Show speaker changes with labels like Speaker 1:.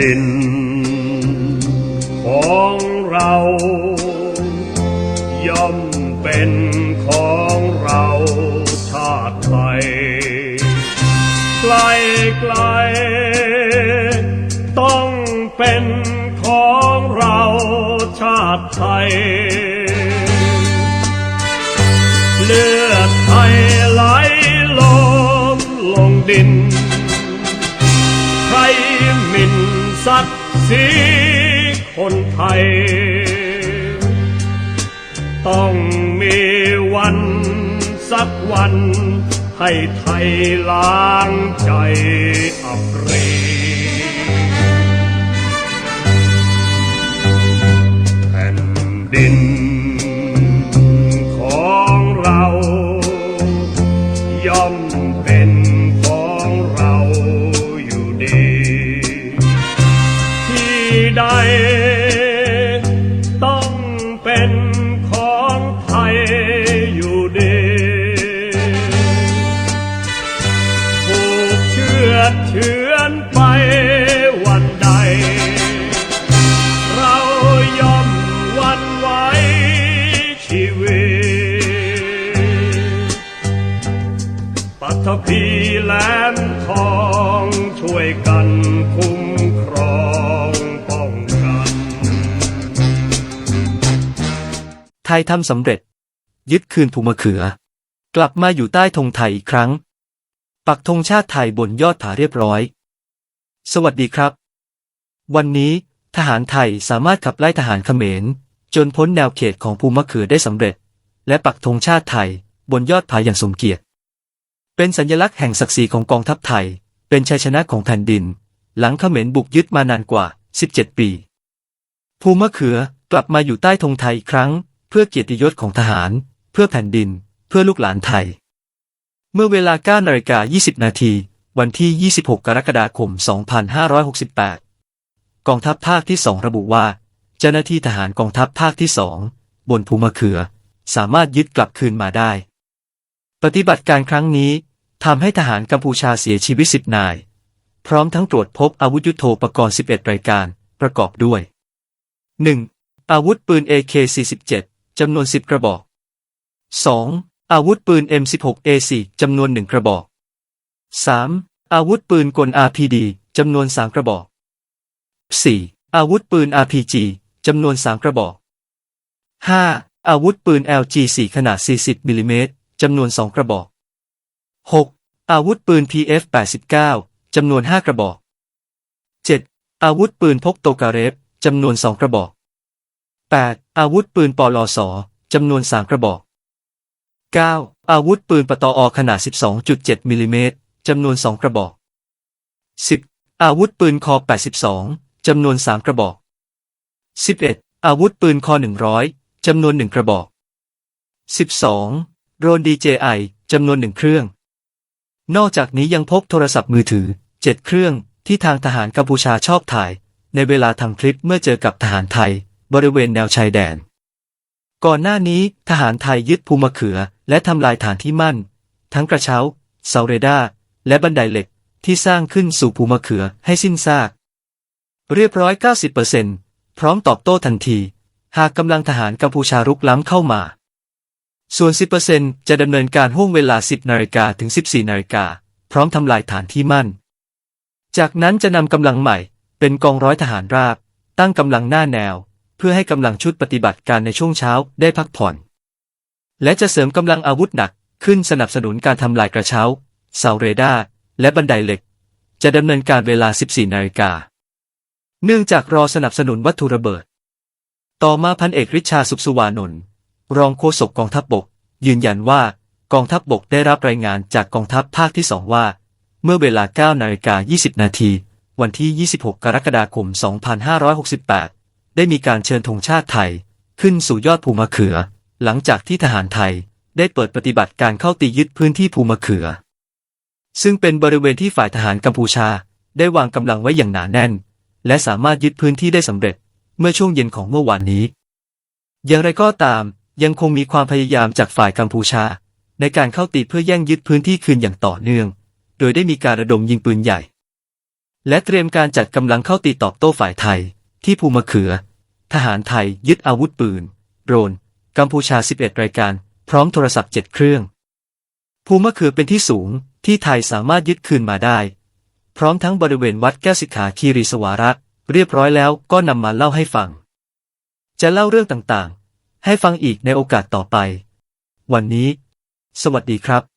Speaker 1: ดิน ของเราย่อมเป็นของเราชาติไทยไกลไกลๆต้องเป็นของเราชาติไทย เลือดไทย สีคนไทย ต้องมีวันสักวัน ให้ไทยล้างใจอับปรีแผ่นดินของเรา ย่อมเป็น ใด ต้องเป็นของไทยอยู่ดีผูกเชือดเฉือนไปวันใด เรายอมวันไหวชีวิตปัทภีแหลมทองช่วยกัน
Speaker 2: ยทำสำเร็จ ยึดคืนภูมะเขือ กลับมาอยู่ใต้ธงไทยอีกครั้ง ปักธงชาติไทยบนยอดผาเรียบร้อย สวัสดีครับ วันนี้ทหารไทยสามารถขับไล่ทหารเขมร จนพ้นแนวเขตของภูมะเขือได้สำเร็จ และปักธงชาติไทยบนยอดผาอย่างสมเกียรติ เป็นสัญลักษณ์แห่งศักดิ์ศรีของกองทัพไทย เป็นชัยชนะของแผ่นดิน หลังเขมรบุกยึดมานานกว่า 17 ปี ภูมะเขือกลับมาอยู่ใต้ธงไทยอีกครั้ง พื่อเกียรติยศของทหาร เพื่อแผ่นดิน เพื่อลูกหลานไทย เมื่อเวลา9นาฬิกา20 นาที วันที่ 26 กรกฎาคม 2568 กองทัพภาคที่ 2 ระบุว่า เจ้าหน้าที่ทหารกองทัพภาคที่ 2 บนภูมะเขือ สามารถยึดกลับคืนมาได้ ปฏิบัติการครั้งนี้ทำให้ทหารกัมพูชาเสียชีวิต 10 นาย พร้อมทั้งตรวจพบอาวุธยุโทโธปกรณ์ 11 รายการ ประกอบด้วย 1. อาวุธปืน AK-47 จำนวน10กระบอก 2. อาวุธปืน M16A4 จำนวน1กระบอก 3. อาวุธปืนกล RPG จำนวน3กระบอก 4. อาวุธปืน RPG จำนวน3กระบอก 5. อาวุธปืน LG4 ขนาด 40มิลลิเมตรจำนวน2กระบอก 6. อาวุธปืน PF89 จำนวน5กระบอก 7. อาวุธปืนพกโตการเรฟจำนวน2กระบอก 8. อาวุธปืนปลอสจำนวน 3 กระบอก 9. อาวุธปืนปตอขนาด 12.7 มิลลิเมตรจำนวน 2 กระบอก 10. อาวุธปืนคอ 82 จำนวน 3 กระบอก 11. อาวุธปืนคอ 100 จำนวน 1 กระบอก 12. โดรน DJI จำนวน 1 เครื่อง นอกจากนี้ยังพบโทรศัพท์มือถือ 7 เครื่องที่ทางทหารกัมพูชาชอบถ่าย ในเวลาทำคลิปเมื่อเจอกับทหารไทย บริเวณแนวชายแดน ก่อนหน้านี้ทหารไทยยึดภูมะเขือ และทำลายฐานที่มั่น ทั้งกระเช้า เสาเรดาร์และบันไดเหล็กที่สร้างขึ้นสู่ภูมะเขือให้สิ้นซาก เรียบร้อย 90%พร้อมตอบโต้ทันที หากกำลังทหารกัมพูชารุกล้ำเข้ามา ส่วน 10%จะดำเนินการห่วงเวลา 10นาฬิกาถึง 14นาฬิกาพร้อมทำลายฐานที่มั่น จากนั้นจะนำกำลังใหม่เป็นกองร้อยทหารราบ ตั้งกำลังหน้าแนว พื่อให้กำลังชุดปฏิบัติการในช่วงเช้าได้พักผ่อน และจะเสริมกำลังอาวุธหนักขึ้นสนับสนุนการทำลายกระเช้า เสาเรดาร์และบันไดเหล็ก จะดำเนินการเวลา 14 นาฬิกา เนื่องจากรอสนับสนุนวัตถุระเบิด ต่อมาพันเอกริชาสุขสุวานนท์รองโฆษกกองทัพบบก ยืนยันว่ากองทัพบบกได้รับรายงานจากกองทัพภาคที่2ว่า เมื่อเวลา9นาฬิกา20 นาที วันที่ 26 กรกฎาคม 2568 ได้มีการเชิญธงชาติไทย ขึ้นสู่ยอดภูมะเขือ หลังจากที่ทหารไทยได้เปิดปฏิบัติการเข้าตียึดพื้นที่ภูมะเขือ ซึ่งเป็นบริเวณที่ฝ่ายทหารกัมพูชาได้วางกำลังไว้อย่างหนาแน่น และสามารถยึดพื้นที่ได้สำเร็จเมื่อช่วงเย็นของเมื่อวานนี้ อย่างไรก็ตามยังคงมีความพยายามจากฝ่ายกัมพูชา ในการเข้าตีเพื่อแย่งยึดพื้นที่คืนอย่างต่อเนื่อง โดยได้มีการระดมยิงปืนใหญ่ และเตรียมการจัดกำลังเข้าตีตอบโต้ฝ่ายไทย ที่ภูมะเขือ ทหารไทยยึดอาวุธปืน โดรน กัมพูชา 11 รายการ พร้อมโทรศัพท์ 7 เครื่อง ภูมะเขือเป็นที่สูงที่ไทยสามารถยึดคืนมาได้ พร้อมทั้งบริเวณวัดแก้วสิกขาคีรีสวาระเรียบร้อยแล้วก็นำมาเล่าให้ฟัง จะเล่าเรื่องต่างๆ ให้ฟังอีกในโอกาสต่อไป วันนี้ สวัสดีครับ